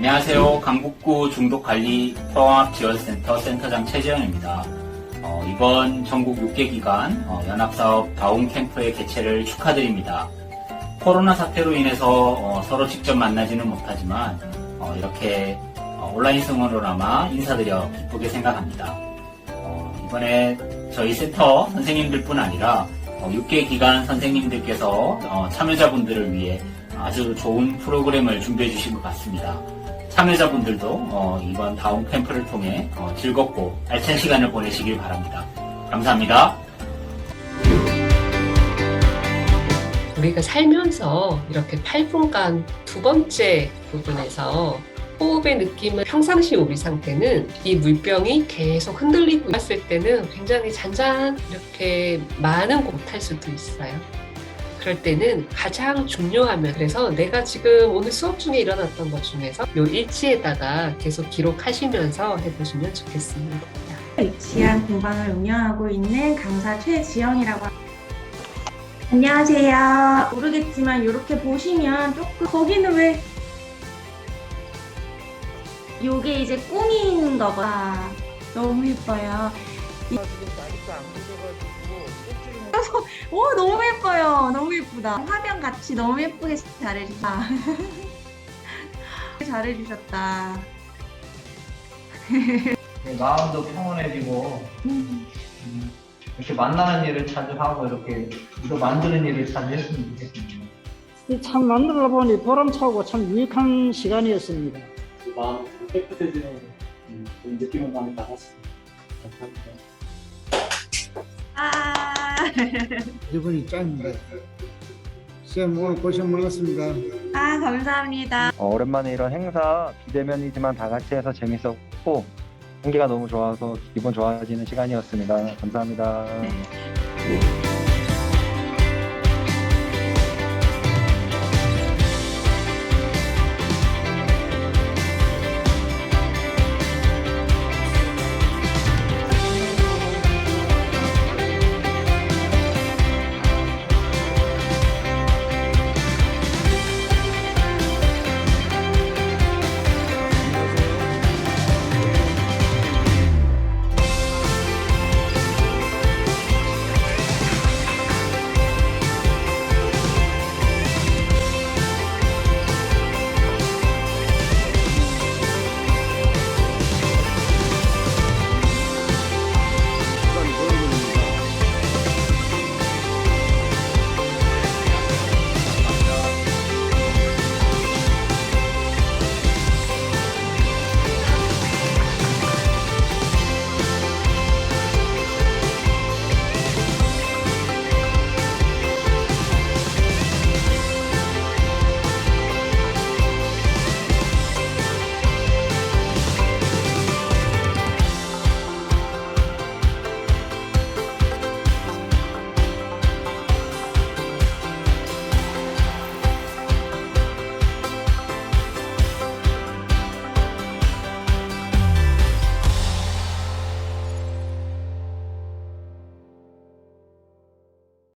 안녕하세요. 강북구 중독관리 통합지원센터 센터장 최재현입니다. 어, 이번 전국 6개 기관 어, 연합사업 다운 캠프의 개최를 축하드립니다. 코로나 사태로 인해서 어, 서로 직접 만나지는 못하지만 어, 이렇게 어, 온라인 승원으로나마 인사드려 기쁘게 생각합니다. 어, 이번에 저희 센터 선생님들뿐 아니라 어, 6개 기관 선생님들께서 어, 참여자분들을 위해 아주 좋은 프로그램을 준비해 주신 것 같습니다. 참여자분들도 어, 이번 다운 캠프를 통해 어, 즐겁고 알찬 시간을 보내시길 바랍니다. 감사합니다. 우리가 살면서 이렇게 8분간 두 번째 부분에서 호흡의 느낌을 평상시 우리 상태는 이 물병이 계속 흔들리고 있을 때는 굉장히 잔잔 이렇게 많은 곳 못할 수도 있어요. 그럴 때는 가장 중요하면 그래서 내가 지금 오늘 수업 중에 일어났던 것 중에서 요 일지에다가 계속 기록하시면서 해보시면 좋겠습니다. 위치한 공방을 운영하고 있는 강사 최지영이라고 합니다. 안녕하세요. 모르겠지만 이렇게 보시면 조금 거기는 왜 요게 이제 꾸민 거가 너무 예뻐요. 이- 오 너무 예뻐요. 예쁘다. 화병 같이 너무 예쁘게 잘해주셨다. 잘해주셨다. 네, 마음도 평온해지고 음. 음, 이렇게 만나는 일을 자주 하고 이렇게 또 만드는 일을 자주 했으면 좋겠습니다. 참 만들어 보니 보람차고 참 유익한 시간이었습니다. 마음 깨끗해지는 음, 그런 느낌을 많이 받았습니다. 감사합니다. 아. 이분이 짱입니 다. 쌤 오늘 고생 많았습니다. 아, 감사합니다. 어, 오랜만에 이런 행사 비대면이지만 다 같이 해서 재밌었고 공기가 너무 좋아서 기분 좋아지는 시간이었습니다. 감사합니다. 네.